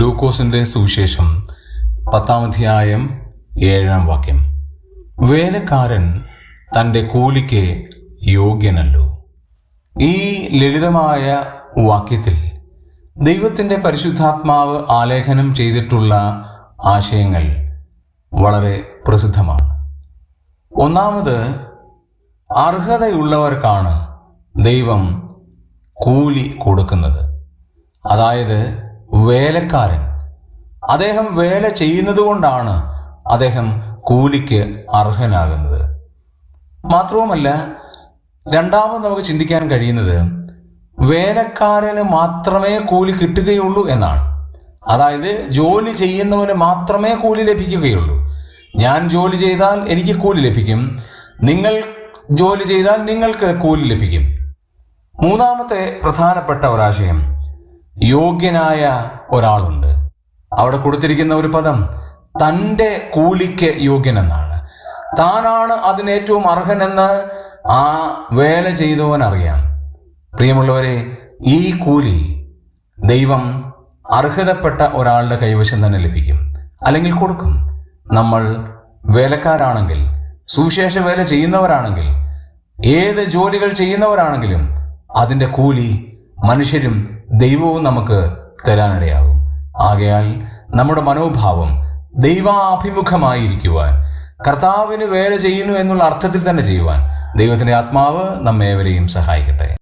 ലൂക്കോസിന്റെ സുവിശേഷം പത്താം അധ്യായം ഏഴാം വാക്യം. വേലക്കാരൻ തന്റെ കൂലിക്ക് യോഗ്യനല്ലോ. ഈ ലളിതമായ വാക്യത്തിൽ ദൈവത്തിന്റെ പരിശുദ്ധാത്മാവ് ആലേഖനം ചെയ്തിട്ടുള്ള ആശയങ്ങൾ വളരെ പ്രസിദ്ധമാണ്. ഒന്നാമത് അർഹതയുള്ളവർക്കാണ് ദൈവം കൂലി കൊടുക്കുന്നത്. അതായത് വേലക്കാരൻ. അദ്ദേഹം വേല ചെയ്യുന്നതുകൊണ്ടാണ് അദ്ദേഹം കൂലിക്ക് അർഹനാകുന്നത്. മാത്രവുമല്ല രണ്ടാമത് നമുക്ക് ചിന്തിക്കാൻ കഴിയുന്നത് വേലക്കാരന് മാത്രമേ കൂലി കിട്ടുകയുള്ളൂ എന്നാണ്. അതായത് ജോലി ചെയ്യുന്നവന് മാത്രമേ കൂലി ലഭിക്കുകയുള്ളൂ. ഞാൻ ജോലി ചെയ്താൽ എനിക്ക് കൂലി ലഭിക്കും. നിങ്ങൾ ജോലി ചെയ്താൽ നിങ്ങൾക്ക് കൂലി ലഭിക്കും. മൂന്നാമത്തെ പ്രധാനപ്പെട്ട ഒരാശയം യോഗ്യനായ ഒരാളുണ്ട്. അവിടെ കൊടുത്തിരിക്കുന്ന ഒരു പദം തന്റെ കൂലിക്ക് യോഗ്യനെന്നാണ്. താനാണ് അതിന് ഏറ്റവും അർഹനെന്ന് ആ വേല ചെയ്തവൻ അറിയാം. പ്രിയമുള്ളവരെ ഈ കൂലി ദൈവം അർഹതപ്പെട്ട ഒരാളുടെ കൈവശം തന്നെ ലഭിക്കും. അല്ലെങ്കിൽ കൊടുക്കും. നമ്മൾ വേലക്കാരാണെങ്കിൽ സുവിശേഷ വേല ചെയ്യുന്നവരാണെങ്കിൽ ഏത് ജോലികൾ ചെയ്യുന്നവരാണെങ്കിലും അതിന്റെ കൂലി മനുഷ്യരും ദൈവവും നമുക്ക് തരാനിടയാകും. ആകയാൽ നമ്മുടെ മനോഭാവം ദൈവാഭിമുഖമായിരിക്കുവാൻ കർത്താവിന് വേല ചെയ്യുന്നു എന്നുള്ള അർത്ഥത്തിൽ തന്നെ ചെയ്യുവാൻ ദൈവത്തിന്റെ ആത്മാവ് നമ്മേവരെയും സഹായിക്കട്ടെ.